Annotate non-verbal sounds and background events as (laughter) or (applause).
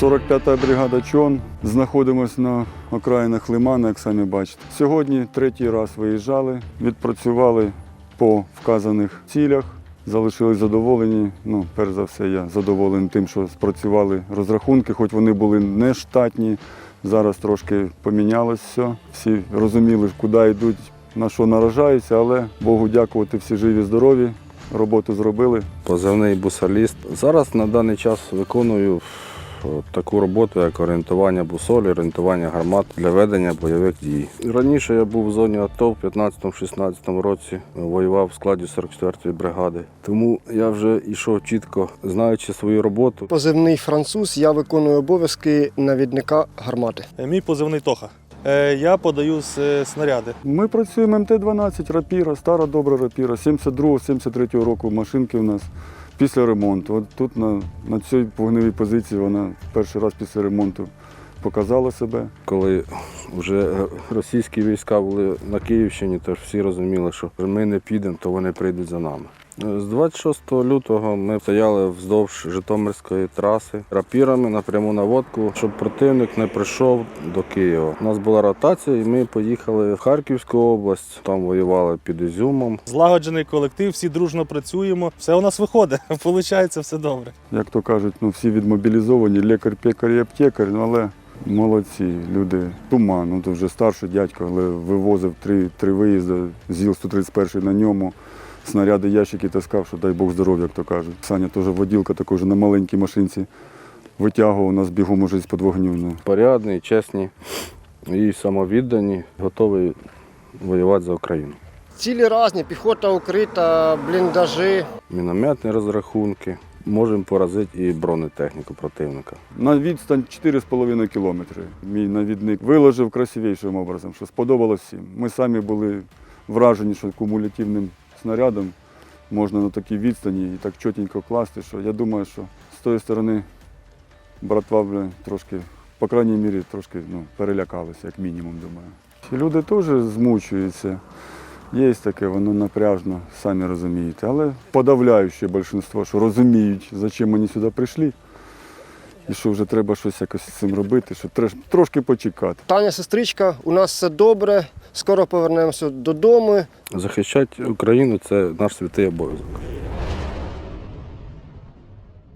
45-та бригада ЧОН. Знаходимося на окраїнах Лимана, як самі бачите. Сьогодні третій раз виїжджали, відпрацювали по вказаних цілях. Залишились задоволені. Ну, перш за все, я задоволений тим, що спрацювали розрахунки, хоч вони були не штатні. Зараз трошки помінялось все. Всі розуміли, куди йдуть, на що наражаються, але Богу дякувати, всі живі, здорові. Роботу зробили. Позивний бусаліст. Зараз на даний час виконую таку роботу, як орієнтування бусолі, орієнтування гармат для ведення бойових дій. Раніше я був в зоні АТО в 15-16 році, воював в складі 44-ї бригади. Тому я вже йшов чітко, знаючи свою роботу. Позивний француз, я виконую обов'язки навідника гармати. Е, Мій позивний Тоха. Е, Я подаю е, снаряди. Ми працюємо МТ-12, рапіра, стара добра рапіра, 72-73 року машинки у нас після ремонту. От тут на, на цій вогневій позиції вона перший раз після ремонту показала себе. Коли вже російські війська були на Київщині, то всі розуміли, що ми не підемо, то вони прийдуть за нами. З 26 лютого ми стояли вздовж Житомирської траси рапірами напряму наводку, щоб противник не прийшов до Києва. У нас була ротація, і ми поїхали в Харківську область. Там воювали під Ізюмом. Злагоджений колектив, всі дружно працюємо. Все у нас виходить. (laughs) Получається все добре. Як то кажуть, ну всі відмобілізовані, лікар, пекар і аптекар, ну але молодці люди. Туман, ну то вже старший дядько, але вивозив три, три виїзди, з'їл 131 на ньому. Снаряди, ящики таскав, що дай Бог здоров'я, як то кажуть. Саня теж воділка також на маленькій машинці витягував нас бігом уже з-під вогню. Ну. Порядні, чесні і самовіддані, готові воювати за Україну. Цілі різні, піхота укрита, бліндажі. Мінометні розрахунки. Можемо поразити і бронетехніку противника. На відстань 4,5 кілометри. Мій навідник виложив красивішим образом, що сподобалось всім. Ми самі були вражені, що кумулятивним снарядом можна на такій відстані і так чотенько класти, що я думаю, що з тої сторони братва бля, трошки, по крайній мірі, трошки ну, перелякалися, як мінімум, думаю. Люди теж змучуються. Є таке, воно напряжно, самі розумієте. Але подавляюче більшість, що розуміють, за чим вони сюди прийшли. І що вже треба щось якось з цим робити, що треш- трошки почекати. Таня сестричка, у нас все добре. Скоро повернемося додому. Захищати Україну це наш святий обов'язок.